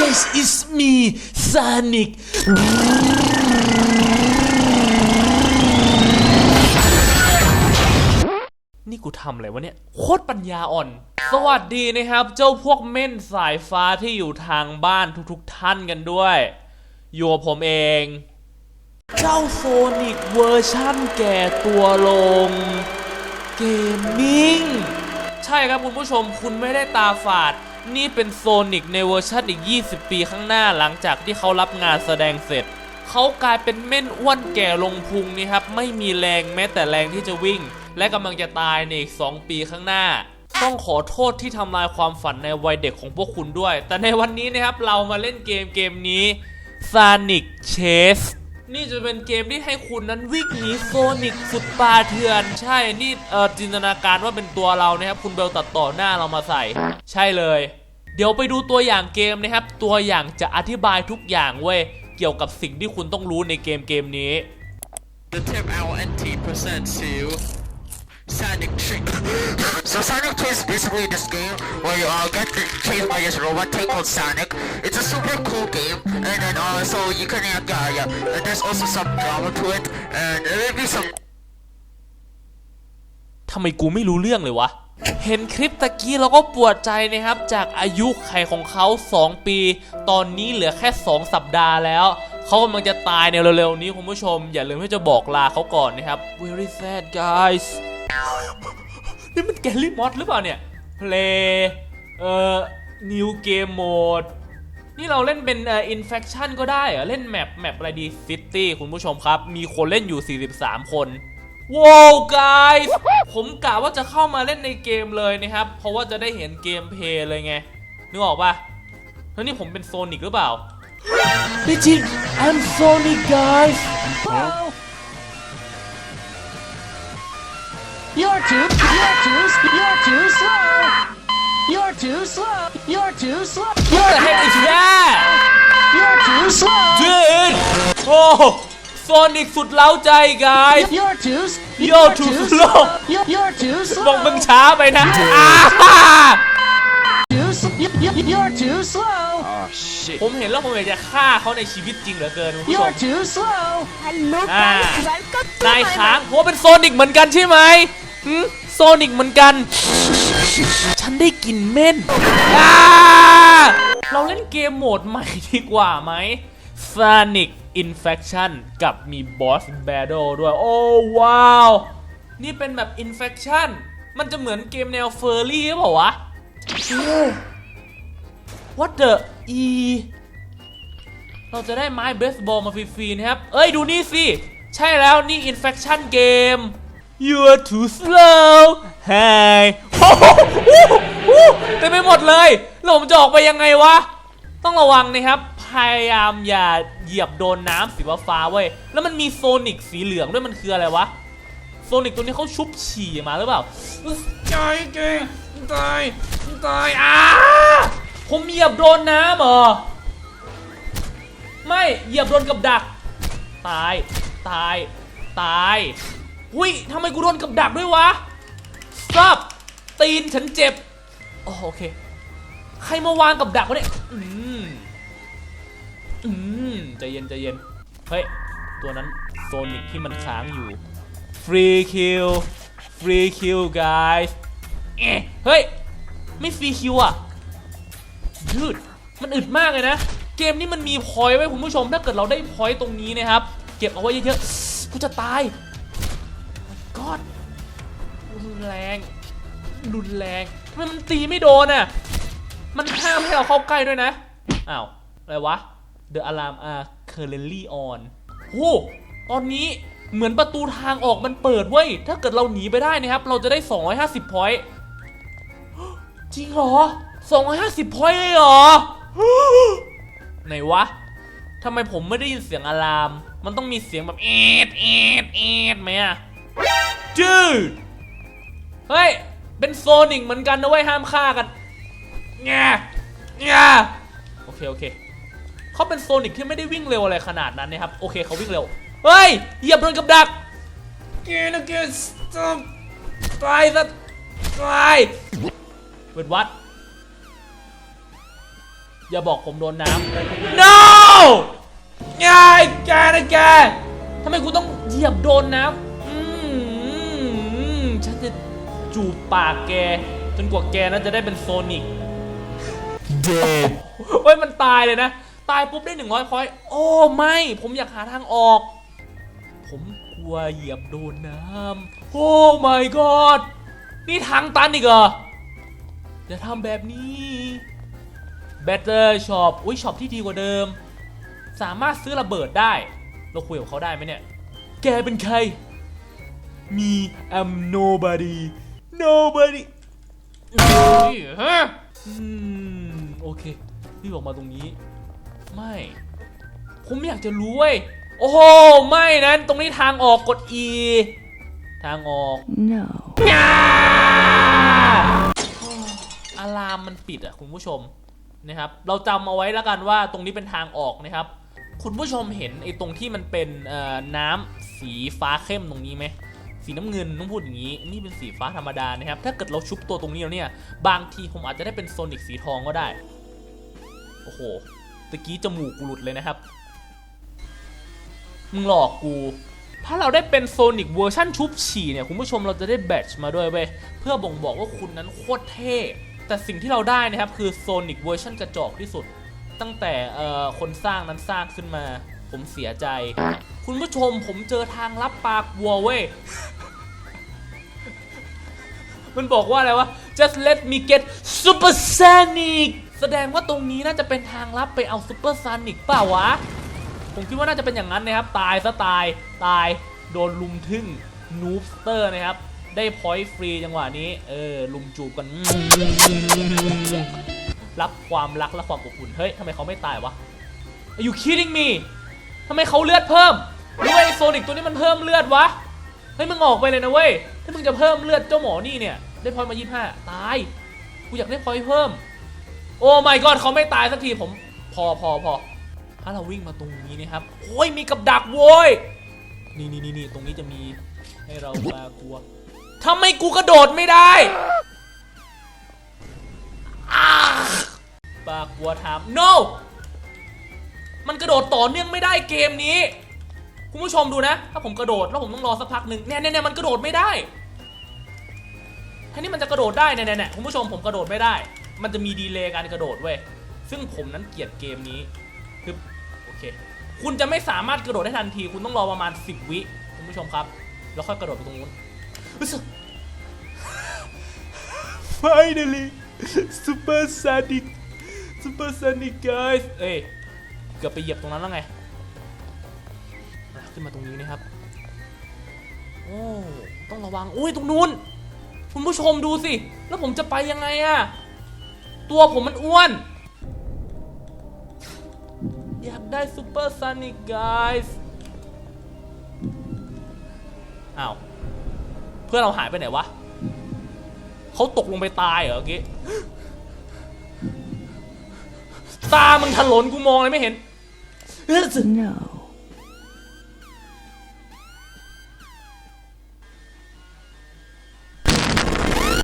guys is me Sonic นี่กูทำอะไรวะเนี่ย โคตรปัญญาอ่อน สวัสดีนะครับ เจ้าพวกเม่นสายฟ้าที่อยู่ทางบ้านทุกๆท่านกันด้วย อยู่กับผมเอง เจ้าโซนิกเวอร์ชั่นแก่ตัวลง เกมมิ่ง ใช่ครับคุณผู้ชมคุณไม่ได้ตาฝาด นี่เป็นโซนิกในเวอร์ชันอีก 20 ปีข้างหน้าหลังจากที่เขารับงานแสดงเสร็จ เขากลายเป็นเม่นอ้วนแก่ลงพุงนี่ครับ ไม่มีแรงแม้แต่แรงที่จะวิ่ง และกำลังจะตายในอีก 2 ปีข้างหน้า ต้องขอโทษที่ทำลายความฝันในวัยเด็กของพวกคุณด้วย แต่ในวันนี้นะครับเรามาเล่นเกมเกมนี้ Sonic Chase นี่จะเป็นเกมที่ให้คุณนั้นวิ่งหนีโซนิกสุดปาเถื่อน ใช่ นี่เออจินตนาการว่าเป็นตัวเรานะครับ คุณเบลตัดต่อหน้าเรามาใส่ ใช่เลย เดี๋ยวไปดูตัวอย่างเกมนะครับ ตัวอย่างจะอธิบายทุกอย่างเว้ย เกี่ยวกับสิ่งที่คุณต้องรู้ในเกมเกมนี้ The tip our NT presents to Sonic Chase. so Sonic Chase is basically this game where you uh, get chased by this robot thing called Sonic. It's a super cool game, and then uh, so you can uh, yeah, and there's also some drama to it, and there may be some ทำไมกูไม่รู้เรื่องเลยวะ เห็นคลิปตะกี้เราก็ปวดใจนะครับ จากอายุไขของเขา 2 ปี ตอนนี้เหลือแค่ 2 สัปดาห์แล้วเขากำลังจะตายในเร็วๆนี้คุณผู้ชม อย่าลืมที่จะบอกลาเขาก่อนนะครับ very sad guys นี่มันแกลลี่มอสหรือเปล่าเนี่ย play เอ่อ new game mode นี่เราเล่นเป็นเอ่อ infection ก็ได้เหรอ เล่นแมปแมปอะไรดี city คุณผู้ชมครับ มีคนเล่นอยู่ 43 คนว้าว guys ผมกะว่าจะเข้ามาเล่นในเกมเลยนะครับ เพราะว่าจะได้เห็นเกมเพลย์เลยไง นึกออกปะแล้วนี่ผมเป็นโซนิกหรือเปล่าไม่จริง I'm Sonic guys You're too, you're too, you're too slow. You're too slow. You're too slow. What the heck is that You're too slow. dude โอ้โซนิกสุดเล้าใจ guys You're too, s- You're too slow. You're, you're too บอกมึง slow. ช้าไปนะอ่า Too, s- you- you- you're too slow. ผมเห็นแล้วผมอยากจะฆ่าเขาในชีวิตจริงเหลือเกินคุณผู้ช You're ม too slow. Hello Ah. guys, welcome to นาย my ค้างเพราะว่าเป็นโซนิกเหมือนกันใช่ไหม หืมโซนิกเหมือนกัน ฉันได้กลินเม่นอ่าเราเล่นเกมโหมดใหม่ดีกว่าไหม Sonic Infection กับมี Boss Battle ด้วย โอ้ว้าว นี่เป็นแบบ Infection มันจะเหมือนเกมแนวเฟอร์รี่หรือเปล่าวะ What the e เราจะได้ไม้เบสบอลมาฟรีๆนะครับ เอ้ย ดูนี่สิ ใช่แล้วนี่ Infection Game You're too slow Hey โอ้โหเต็มไปหมดเลยแล้วผมจะออกไปยังไงวะ ต้องระวังนะครับ พยายามอย่าเหยียบโดนน้ำสีฟ้าเว้ย แล้วมันมีโซนิกสีเหลืองด้วยมันคืออะไรวะ โซนิกตัวนี้เขาชุบฉี่มาหรือเปล่าตายเก่งตายตายอ้าผมเหยียบโดนน้ำเหรอ ไม่ เหยียบโดนกับดัก ตาย ตาย ตาย หุยทำไมกูโดนกับดักด้วยวะซับตีนฉันเจ็บอ๋อโอเค ใครมาวางกับดักวะเนี่ยอืมอืมใจเย็นใจเย็น เฮ้ย ตัวนั้นโซนิกที่มันค้างอยู่ฟรีคิวฟรีคิว guys เอ๊ะเฮ้ย ไม่ฟรีคิวอะยืดมันอึดมากเลยนะ เกมนี้มันมีพอยต์ไว้คุณผู้ชม ถ้าเกิดเราได้พอยต์ตรงนี้นะครับ เก็บเอาไว้เยอะๆกูจะตาย นแรง รุนแรงทำไมมันตีไม่โดนอะ มันห้ามให้เราเข้าใกล้ด้วยนะ อ้าว อะไรวะ The alarm are currently on โอ้ตอนนี้เหมือนประตูทางออกมันเปิดเว้ย ถ้าเกิดเราหนีไปได้นะครับ เราจะได้ 250พอยต์จริงเหรอ 250พอยต์เลยเหรอ ไหนวะทำไมผมไม่ได้ยินเสียงอะลาม มันต้องมีเสียงแบบเอ็ดเอ็ดเอ็ดไหมอะจืด เฮ้ย เป็นโซนิกเหมือนกันนะเว้ยห้ามฆ่ากันแง่แง่โอเคโอเคเขาเป็นโซนิกที่ไม่ได้วิ่งเร็วอะไรขนาดนั้นนะครับโอเคเขาวิ่งเร็วเฮ้ยเหยียบโดนกับดักเกนเกนสต็อปตายซะตายเวทวัดอย่าบอกผมโดนน้ำ no ไงแกนะแกทำไมกูต้องเหยียบโดนน้ำ จูบปากแก จนกว่าแกนั้นจะได้เป็นโซนิก Dead. เฮ้ยมันตายเลยนะ ตายปุ๊บได้หนึ่งร้อยพอยต์โอ้ไม่ ผมอยากหาทางออก ผมกลัวเหยียบโดนน้ำโอ้ my god นี่ทางตันอีกเหรออย่าทำแบบนี้ Better Shop อุ้ยช็อปที่ดีกว่าเดิม สามารถซื้อระเบิดได้ เราคุยกับเขาได้ไหมเนี่ย แกเป็นใครมี I'm nobody nobody นี่ฮะอืมโอเครีบออกมาตรงนี้ ไม่ ผมอยากจะรู้เว้ยโอ้โหไม่นั้นตรงนี้ทางออกกด E ทางออก No. อารามมันปิดอะคุณผู้ชมนะครับ เราจำเอาไว้แล้วกันว่าตรงนี้เป็นทางออกนะครับ คุณผู้ชมเห็นไอ้ตรงที่มันเป็นเอ่อน้ำสีฟ้าเข้มตรงนี้ไหม สีน้ำเงินต้องพูดอย่างนี้ นี่เป็นสีฟ้าธรรมดานะครับ ถ้าเกิดเราชุบตัวตรงนี้แล้วเนี่ย บางทีผมอาจจะได้เป็นโซนิกสีทองก็ได้ โอ้โห ตะกี้จมูกกูหลุดเลยนะครับ มึงหลอกกู ถ้าเราได้เป็นโซนิกเวอร์ชันชุบฉี่เนี่ย คุณผู้ชมเราจะได้แบตชมาด้วยเว้ย เพื่อบ่งบอกว่าคุณนั้นโคตรเท่ แต่สิ่งที่เราได้นะครับคือโซนิกเวอร์ชันกระจอกที่สุด ตั้งแต่คนสร้างนั้นสร้างขึ้นมา ผมเสียใจ คุณผู้ชมผมเจอทางลับปากวัวเว้ย มันบอกว่าอะไรวะ just let me get super sonic แสดงว่าตรงนี้น่าจะเป็นทางลับไปเอา super sonic เปล่าวะ ผมคิดว่าน่าจะเป็นอย่างนั้นนะครับ ตายซะตาย ตาย โดนลุมทึ่งนูบสเตอร์นะครับ ได้พอยต์ฟรีจังหวะนี้ เออ ลุมจูบกัน รับความรักและความอบอุ่น เฮ้ยทำไมเขาไม่ตายวะ Are you kidding me ทำไมเขาเลือดเพิ่มหรือว่าไอโซนิกตัวนี้มันเพิ่มเลือดวะ เฮ้ยมึงออกไปเลยนะเว้ย ถ้ามึงจะเพิ่มเลือดเจ้าหมอนี่เนี่ย ได้พอยมา25ตาย กูอยากได้พอยเพิ่ม โอ้ my god เขาไม่ตายสักทีผม พอพอพอถ้าเราวิ่งมาตรงนี้นะครับ โอ้ยมีกับดักโว้ย นี่นี่นี่นี่ตรงนี้จะมีให้เรามากลัวทำไมกูกระโดดไม่ได้อาปลากลัวถาม no มันกระโดดต่อเนื่องไม่ได้เกมนี้ คุณผู้ชมดูนะ ถ้าผมกระโดดแล้วผมต้องรอสักพักหนึ่งเนี่ยเนี่ยเนี่ยมันกระโดดไม่ได้แค่นี้มันจะกระโดดได้เนี่ยเนี่ยเนี่ยคุณผู้ชมผมกระโดดไม่ได้ มันจะมีดีเลย์การกระโดดเว้ยซึ่งผมนั้นเกลียดเกมนี้คือโอเค คุณจะไม่สามารถกระโดดได้ทันที คุณต้องรอประมาณ 10 วิคุณผู้ชมครับ แล้วค่อยกระโดดไปตรงนู้น Finally Super Sonic Super Sonic guys เอ้ยเกือบไปเหยียบตรงนั้นแล้วไง ขึ้นมาตรงนี้นะครับ โอ้ ต้องระวัง อุ้ยตรงนู้น คุณผู้ชมดูสิ แล้วผมจะไปยังไงอะตัวผมมันอ้วน อยากได้ซูเปอร์ซ n นิก guys อ้าว เพื่อนเราหายไปไหนวะเขาตกลงไปตายเหรอเมื่อกี้ตามึงถลนกูมองเลยไม่เห็น No.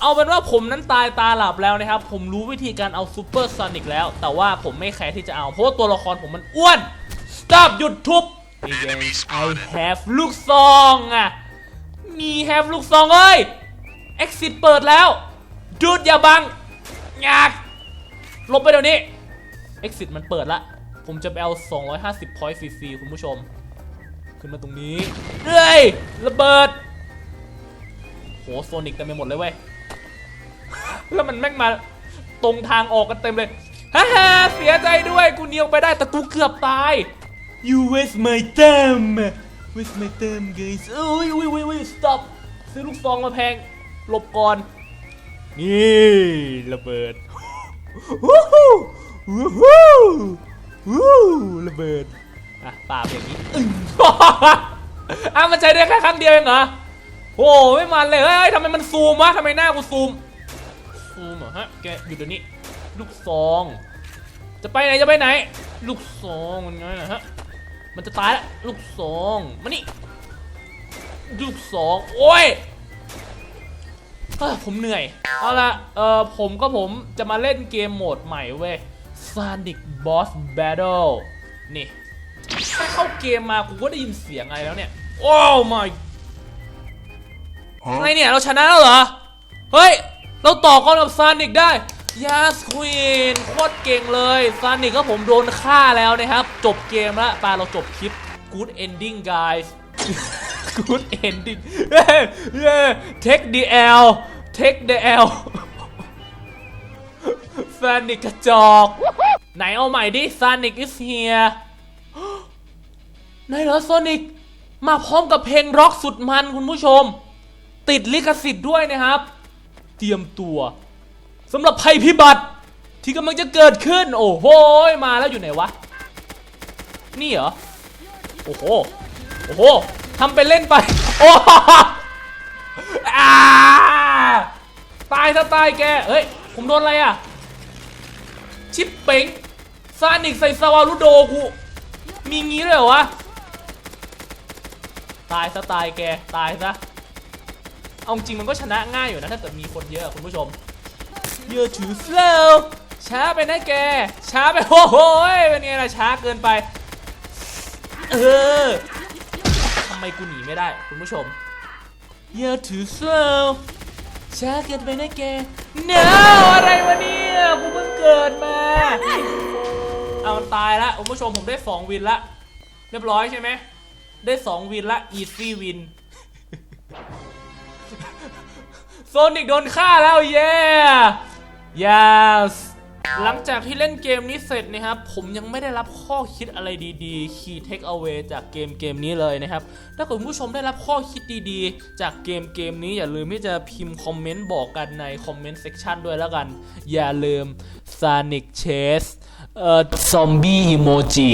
เอาเป็นว่าผมนั้นตายตาหลับแล้วนะครับ ผมรู้วิธีการเอาซูเปอร์ซ n นิกแล้ว แต่ว่าผมไม่แคร์ที่จะเอา เพราะว่าตัวละครผมมันอ้วน stop หยุดทุบ I have ลูกซองอะ มี have ลูกซองเอ้ย exit เปิดแล้วดูดอย่าบังงากลบไปเดี๋ยวนี้ exit มันเปิดละ ผมจะไปเอา 250 point ฟรีๆคุณผู้ชม ขึ้นมาตรงนี้เฮ้ยระเบิด โหโซนิกเต็มไปหมดเลยเว้ย แล้วมันแม่งมาตรงทางออกกันเต็มเลยฮ่าฮ่าเสียใจด้วยกูเนียวไปได้แต่กูเกือบตาย you waste my time waste my time guys เอ้ยอุ้ยอุ้ยอุ้ย stop ซื้อลูกซองมาแพงหลบก่อน นี่ระเบิดวู้ฮู้วู้ฮู้วู้ระเบิดอะปาบอย่างนี้อึ้งอะมันใช้ได้แค่ครั้งเดียวเองเหรอโอ้ไม่มันเลยเฮ้ยทำไมมันซูมวะทำไมหน้ากูซูม ซูมเหรอฮะ แกอยู่เดี๋ยวนี้ ลูกซอง จะไปไหนจะไปไหน ลูกซองมันไงนะฮะ มันจะตายแล้วลูกซอง มานี่ ลูกซอง โอ้ยเฮ้ยผมเหนื่อย เอาละเออผมก็ผมจะมาเล่นเกมโหมดใหม่เว้ย Sonic Boss Battle นี่แค่เข้าเกมมากูก็ได้ยินเสียงอะไรแล้วเนี่ย โอ้ my อะไรเนี่ย เราชนะแล้วเหรอ เฮ้ย เราต่อกรกับซานิกได้ยาสควีนโคตรเก่งเลยซานิกก็ผมโดนฆ่าแล้วนะครับ จบเกมแล้วปาเราจบคลิป good ending guys good ending เย้เย้ take the L take the L ซานิกกระจอก ไหนเอาใหม่ดิซานิก is here ไหนเหรอโซนิกมาพร้อมกับเพลงร็อกสุดมันคุณผู้ชม ติดลิขสิทธิ์ด้วยนะครับ เตรียมตัวสำหรับภัยพิบัติที่กำลังจะเกิดขึ้น โอ้โหมาแล้วอยู่ไหนวะ นี่เหรอ โอ้โห โอ้โหทำเป็นเล่นไป โอ้โหอ่าตายถ้าตายแก เฮ้ย ผมโดนอะไรอะ ชิปเป๋งซานิกใส่สวารุโดกู มีงี้ด้วยเหรอวะ ตายซะตายแก ตายซะ เอาจริงมันก็ชนะง่ายอยู่นะ ถ้าเกิดมีคนเยอะคุณผู้ชม You're too slow ช้าไปนะแก ช้าไปโอ้โหเป็นไงล่ะช้าเกินไป เออทำไมกูหนีไม่ได้ คุณผู้ชม You're too slow ช้าเกินไปนะแก No อะไรวะเนี่ยกูเพิ่งเกิดมา เอามันตายละคุณผู้ชมผมได้ 2 วินละ เรียบร้อยใช่ไหม ได้ 2 วินละ easy win โซนิกโดนฆ่าแล้วเย้ yes หลังจากที่เล่นเกมนี้เสร็จนะครับ ผมยังไม่ได้รับข้อคิดอะไรดีๆ key take away จากเกมเกมนี้เลยนะครับ ถ้าคุณผู้ชมได้รับข้อคิดดีๆ จากเกมเกมนี้อย่าลืมที่จะพิมพ์คอมเมนต์บอกกันในคอมเมนต์เซ c ชันด้วยแล้วกัน อย่าลืม Sonic Chase เอ่อ Zombie Emoji